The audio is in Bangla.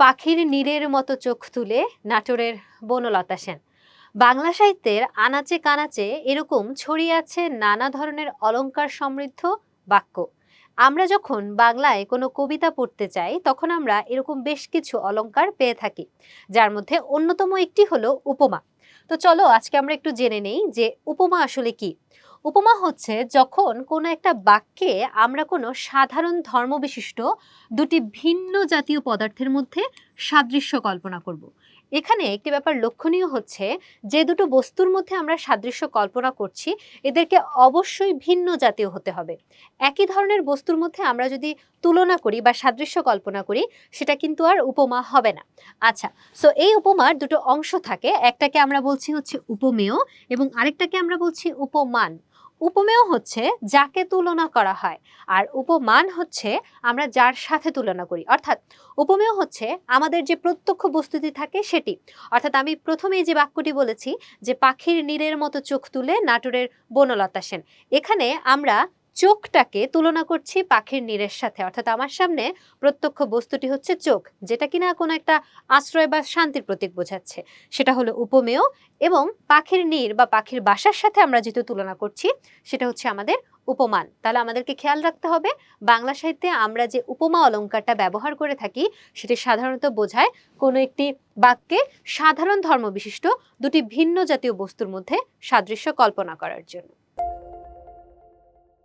পাখির নীরের মতো চোখ তুলে নাটোরের বনলতা সেন। বাংলা সাহিত্যের আনাচে কানাচে এরকম ছড়িয়ে আছে নানা ধরনের অলঙ্কার সমৃদ্ধ বাক্য। আমরা যখন বাংলায় কোনো কবিতা পড়তে চাই, তখন আমরা এরকম বেশ কিছু অলঙ্কার পেয়ে থাকি, যার মধ্যে অন্যতম একটি হলো উপমা। তো চলো আজকে আমরা একটু জেনে নেই যে উপমা আসলে কি। উপমা হচ্ছে যখন কোনো একটা বাক্যে আমরা কোনো সাধারণ ধর্মবিশিষ্ট দুটি ভিন্ন জাতীয় পদার্থের মধ্যে সাদৃশ্য কল্পনা করব। এখানে একটি ব্যাপার লক্ষণীয় হচ্ছে যে দুটো বস্তুর মধ্যে আমরা সাদৃশ্য কল্পনা করছি, এদেরকে অবশ্যই ভিন্ন জাতীয় হতে হবে। একই ধরনের বস্তুর মধ্যে আমরা যদি তুলনা করি বা সাদৃশ্য কল্পনা করি, সেটা কিন্তু আর উপমা হবে না। আচ্ছা সো এই উপমার দুটো অংশ থাকে। একটাকে আমরা বলছি হচ্ছে উপমেয় এবং আরেকটাকে আমরা বলছি উপমান। উপমেয় হচ্ছে যাকে তুলনা করা হয়, আর উপমান হচ্ছে আমরা যার সাথে তুলনা করি। অর্থাৎ উপমেয় হচ্ছে আমাদের যে প্রত্যক্ষ বস্তুটি থাকে সেটি। অর্থাৎ আমি প্রথমেই যে বাক্যটি বলেছি যে পাখির নীরের মতো চোখ তুলে নাটোরের বনলতা সেন। এখানে আমরা চোখটাকে তুলনা করছি পাখির নীরের সাথে। অর্থাৎ আমার সামনে প্রত্যক্ষ বস্তুটি হচ্ছে চোখ, যেটা কিনা কোনো একটা আশ্রয় বা শান্তির প্রতীক বোঝাচ্ছে। সেটা হলো উপমেয় এবং পাখির নীর বা পাখির বাসার সাথে আমরা যেহেতু তুলনা করছি, সেটা হচ্ছে আমাদের উপমান। তাহলে আমাদেরকে খেয়াল রাখতে হবে, বাংলা সাহিত্যে আমরা যে উপমা অলঙ্কারটা ব্যবহার করে থাকি, সেটি সাধারণত বোঝায় কোনো একটি বাক্যে সাধারণ ধর্ম বিশিষ্ট দুটি ভিন্ন জাতীয় বস্তুর মধ্যে সাদৃশ্য কল্পনা করার জন্য।